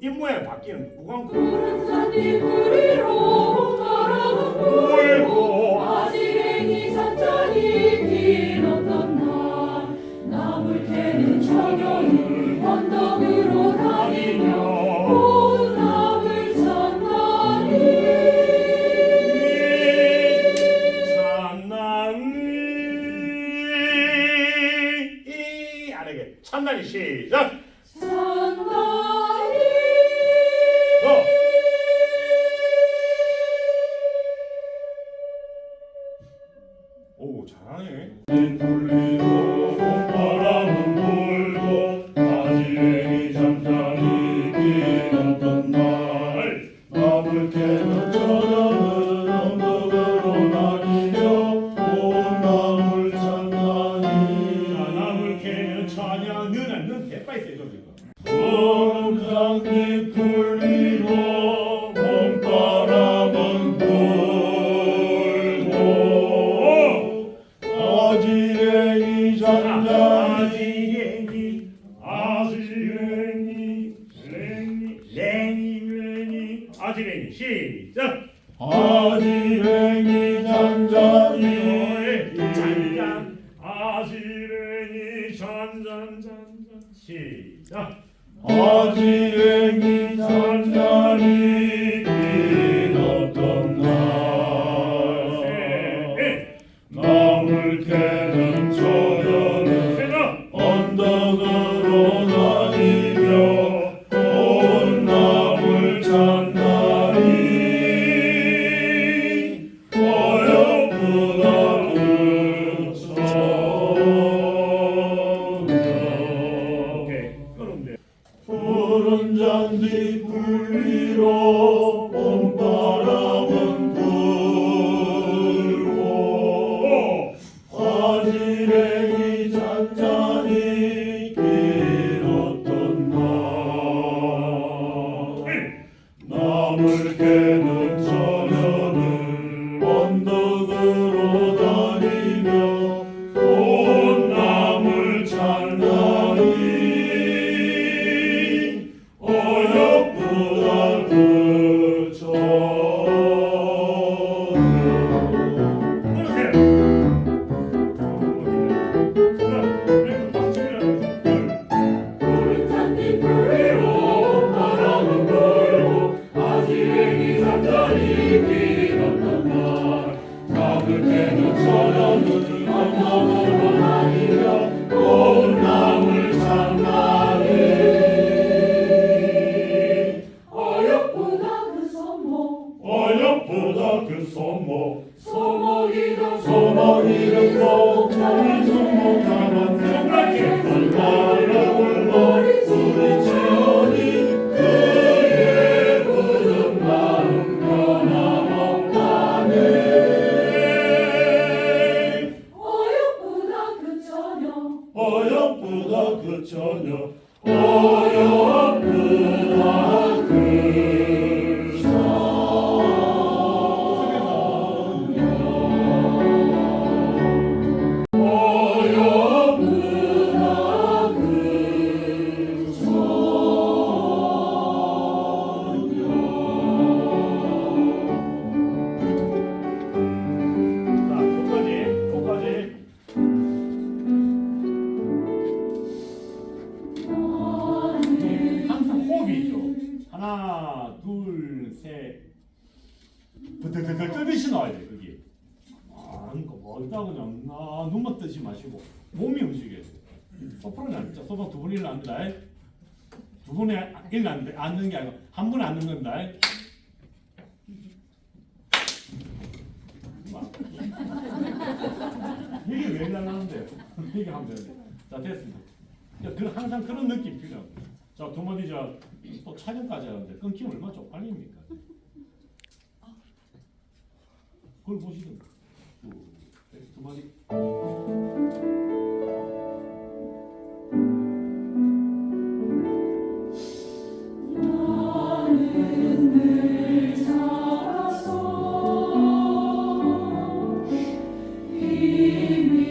같은 거예요. 입 모양 바뀌는 구강 불고 아지랭이 긴 어떤 날 나물 캐는 처녀는 언덕으로 다니며 온 나물 산나니 찬나니 아래게 찬나니 시작. 물 캐는 처녀 너는 너 대파이 세죠 지금. 랭이 아지랭이 시작. 아지랭이 잠자리 잔잔. 아지랭이 잔잔 잔잔. 시작. 아지랭이 잠자리 어여쁘다 그 손목. 소목이던 소머리를 목자리 손목 잡았네 바람을 머리 소리치오니 그의 부른 마음 변함없다네. 어여쁘다 그 처녀. 어여쁘다 그 처녀 하나, 둘, 셋. 드드드드 뜨듯이 나와야 돼, 그게. 아, 그러니까 멀다 그냥 아, 눈만 뜨지 마시고 몸이 움직여야 돼. 소프로는 안 자, 소프로 두 분이 앉는다. 두 분이 일 앉는 앉는 게 아니고 한 분이 앉는. 막. 이게 왜 나가는데? 이게 하면 되는데. 자 됐습니다. 그러니까 그 항상 그런 느낌 필요. 자 두마디 저또 촬영까지 하는데 끊기면 얼마 쪽팔립니까? 그걸 보시든가. 두, 셋, 두 마디. 늘 살아서 힘이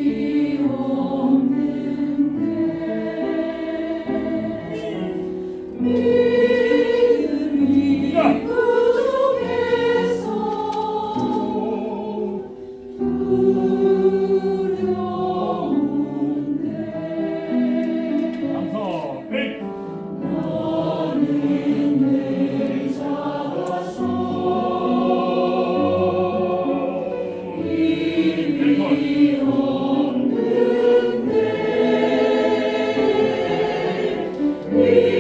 me.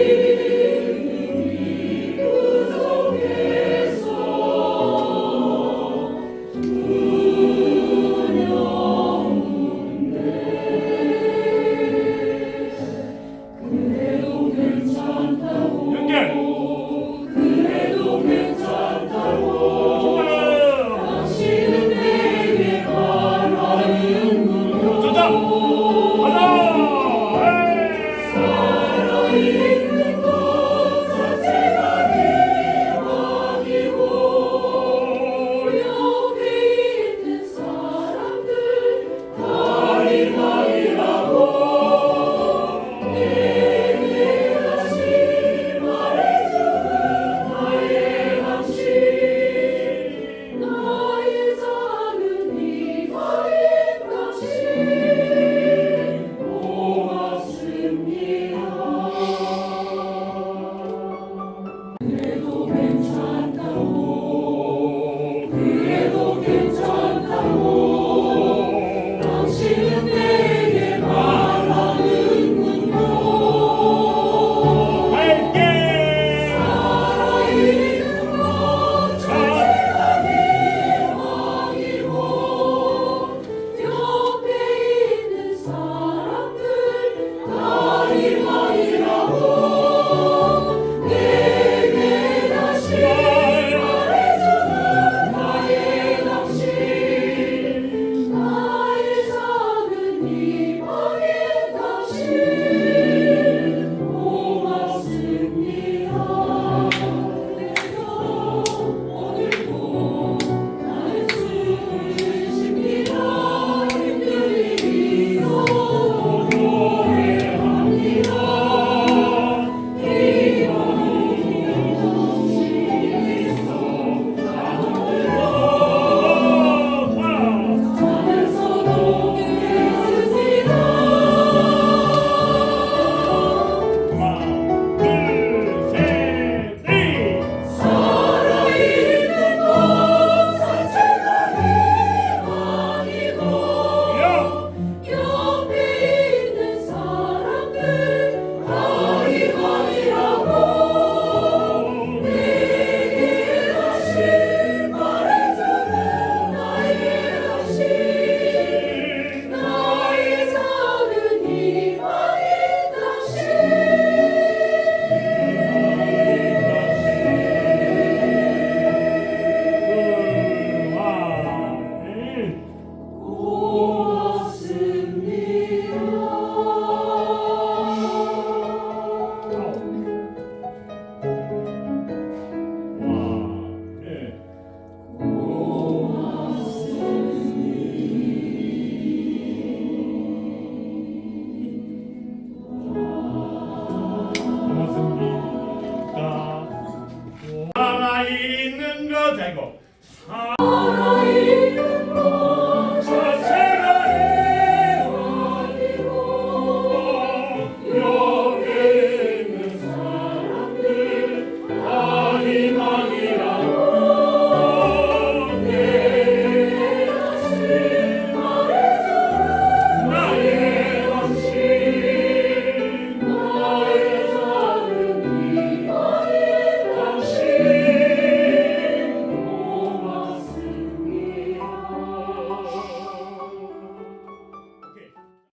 Сарай,